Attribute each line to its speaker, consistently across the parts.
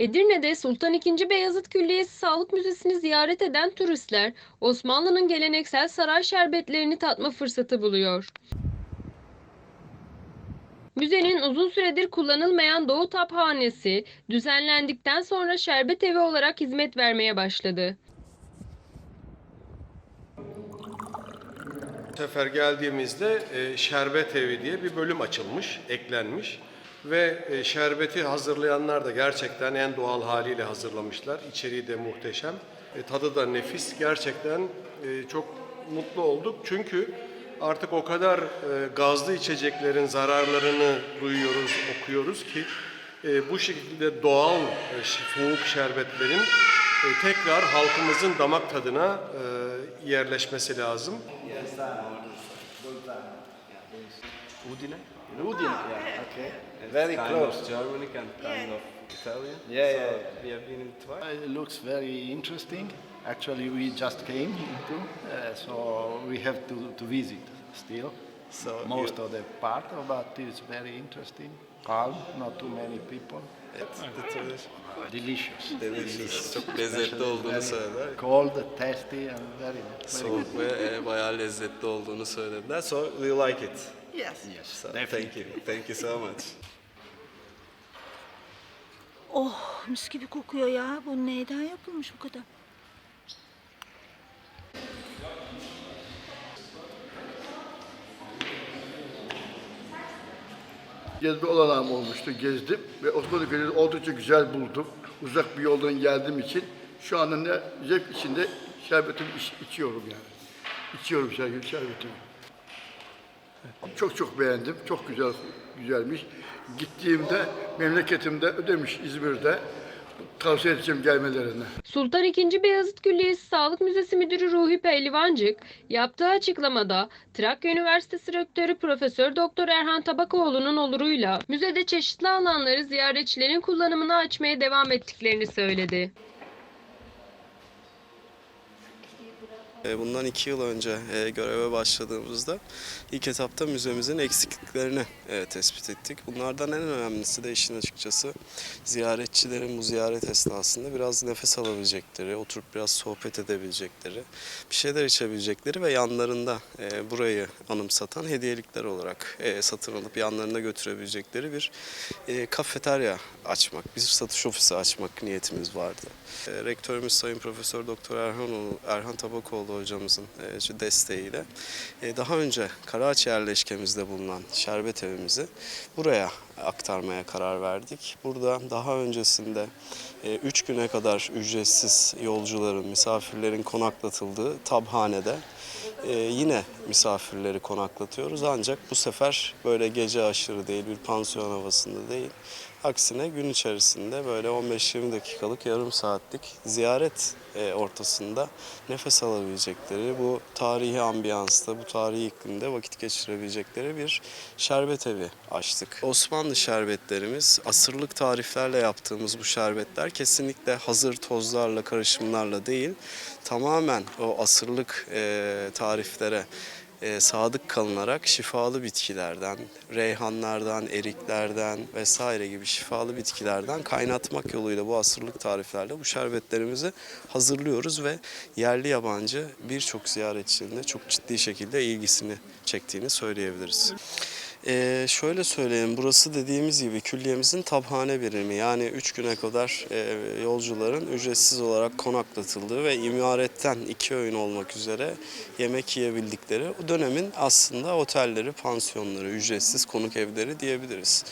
Speaker 1: Edirne'de Sultan II. Beyazıt Külliyesi Sağlık Müzesi'ni ziyaret eden turistler Osmanlı'nın geleneksel saray şerbetlerini tatma fırsatı buluyor. Müzenin uzun süredir kullanılmayan Doğu Taphanesi düzenlendikten sonra şerbet evi olarak hizmet vermeye başladı.
Speaker 2: Sefer geldiğimizde e, şerbet evi diye bir bölüm açılmış, eklenmiş ve e, şerbeti hazırlayanlar da gerçekten en doğal haliyle hazırlamışlar. İçeriği de muhteşem, e, tadı da nefis. Gerçekten e, çok mutlu olduk çünkü artık o kadar e, gazlı içeceklerin zararlarını duyuyoruz, okuyoruz ki e, bu şekilde doğal e, soğuk şerbetlerin e, tekrar halkımızın damak tadına e, yerleşmesi lazım.
Speaker 3: Udine.
Speaker 4: Udine, yeah, okay.
Speaker 3: It's
Speaker 4: Very
Speaker 3: kind
Speaker 4: close.
Speaker 3: of Germanic and kind of Italian.
Speaker 4: Yeah,
Speaker 3: so
Speaker 4: yeah,
Speaker 3: We have been in twice.
Speaker 4: It looks very interesting. Actually, we just came into, uh, so we have to, to visit still.
Speaker 3: So
Speaker 4: Most
Speaker 3: you-
Speaker 4: of the part, of, but it's very interesting. Calm, not too many people.
Speaker 3: Tradition.
Speaker 4: Delicious.
Speaker 3: Delicious. Çok lezzetli olduğunu söylediler.
Speaker 4: Cold, tasty, and very, very good.
Speaker 3: Soğuk ve e, bayağı lezzetli olduğunu söylediler. So do you like it?
Speaker 4: Yes, yes,
Speaker 3: So, thank you. Thank you so much.
Speaker 5: Oh mis gibi kokuyor ya. Bu neyden yapılmış bu kadar?
Speaker 6: Gezme olanağım olmuştu, gezdim ve Osmanlı Gölü'nü oldukça güzel buldum. Uzak bir yoldan geldiğim için şu anda ne zevk içinde şerbetimi iç- içiyorum yani. İçiyorum şerbet, şerbetimi. Çok çok beğendim, çok güzel güzelmiş. Gittiğimde memleketimde ödemiş İzmir'de tavsiye edeceğim gelmelerini.
Speaker 1: Sultan II. Beyazıt Külliyesi Sağlık Müzesi Müdürü Ruhi Pehlivancık yaptığı açıklamada Trakya Üniversitesi Rektörü Profesör Doktor Erhan Tabakoğlu'nun oluruyla müzede çeşitli alanları ziyaretçilerin kullanımına açmaya devam ettiklerini söyledi.
Speaker 3: E, Bundan iki yıl önce e, göreve başladığımızda ilk etapta müzemizin eksikliklerini e, tespit ettik. Bunlardan en önemlisi de işin açıkçası ziyaretçilerin bu ziyaret esnasında biraz nefes alabilecekleri, oturup biraz sohbet edebilecekleri, bir şeyler içebilecekleri ve yanlarında e, burayı anımsatan hediyelikler olarak e, satın alıp yanlarına götürebilecekleri bir e, kafeterya açmak, bir satış ofisi açmak niyetimiz vardı. E, Rektörümüz Sayın Profesör Doktor Erhan, Erhan Tabakoğlu hocamızın e, desteğiyle e, daha önce Karaağaç yerleşkemizde bulunan şerbet evimizi buraya aktarmaya karar verdik. Burada daha öncesinde 3 güne kadar ücretsiz yolcuların, misafirlerin konaklatıldığı tabhanede e, yine misafirleri konaklatıyoruz. Ancak bu sefer böyle gece aşırı değil, bir pansiyon havasında değil. Aksine gün içerisinde böyle 15-20 dakikalık, yarım saatlik ziyaret e, ortasında nefes alabilecekleri, bu tarihi ambiyansta, bu tarihi iklimde vakit geçirebilecekleri bir şerbet evi açtık. Osmanlı şerbetlerimiz, asırlık tariflerle yaptığımız bu şerbetler kesinlikle hazır tozlarla, karışımlarla değil, tamamen o asırlık e, tariflere e, sadık kalınarak şifalı bitkilerden, reyhanlardan, eriklerden vesaire gibi şifalı bitkilerden kaynatmak yoluyla bu asırlık tariflerle bu şerbetlerimizi hazırlıyoruz ve yerli yabancı birçok ziyaretçinin de çok ciddi şekilde ilgisini çektiğini söyleyebiliriz. Ee, şöyle söyleyeyim, burası dediğimiz gibi külliyemizin tabhane birimi. Yani 3 güne kadar e, yolcuların ücretsiz olarak konaklatıldığı ve imaretten iki öğün olmak üzere yemek yiyebildikleri o dönemin aslında otelleri, pansiyonları, ücretsiz konuk evleri diyebiliriz.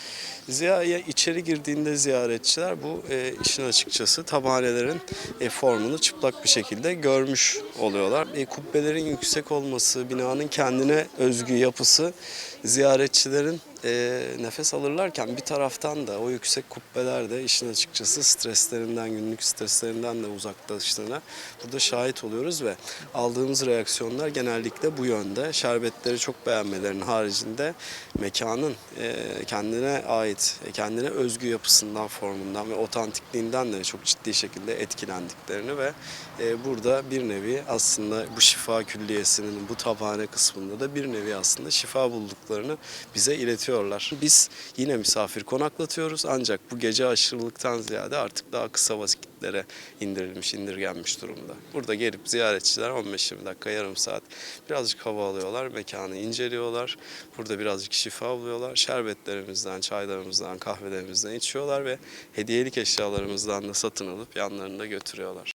Speaker 3: Ziya, içeri girdiğinde ziyaretçiler bu e, işin açıkçası tabhanelerin e, formunu çıplak bir şekilde görmüş oluyorlar. E, kubbelerin yüksek olması, binanın kendine özgü yapısı ziyaretçilerin e, nefes alırlarken bir taraftan da o yüksek kubbeler de işin açıkçası streslerinden, günlük streslerinden de uzaklaştığına burada şahit oluyoruz ve aldığımız reaksiyonlar genellikle bu yönde. Şerbetleri çok beğenmelerinin haricinde mekanın e, kendine ait, e, kendine özgü yapısından, formundan ve otantikliğinden de çok ciddi şekilde etkilendiklerini ve e, burada bir nevi aslında bu şifa külliyesinin bu tabhane kısmında da bir nevi aslında şifa bulduklarını bize iletiyor yatıyorlar. Biz yine misafir konaklatıyoruz ancak bu gece aşırılıktan ziyade artık daha kısa vakitlere indirilmiş, indirgenmiş durumda. Burada gelip ziyaretçiler 15-20 dakika, yarım saat birazcık hava alıyorlar, mekanı inceliyorlar. Burada birazcık şifa buluyorlar. Şerbetlerimizden, çaylarımızdan, kahvelerimizden içiyorlar ve hediyelik eşyalarımızdan da satın alıp yanlarında götürüyorlar.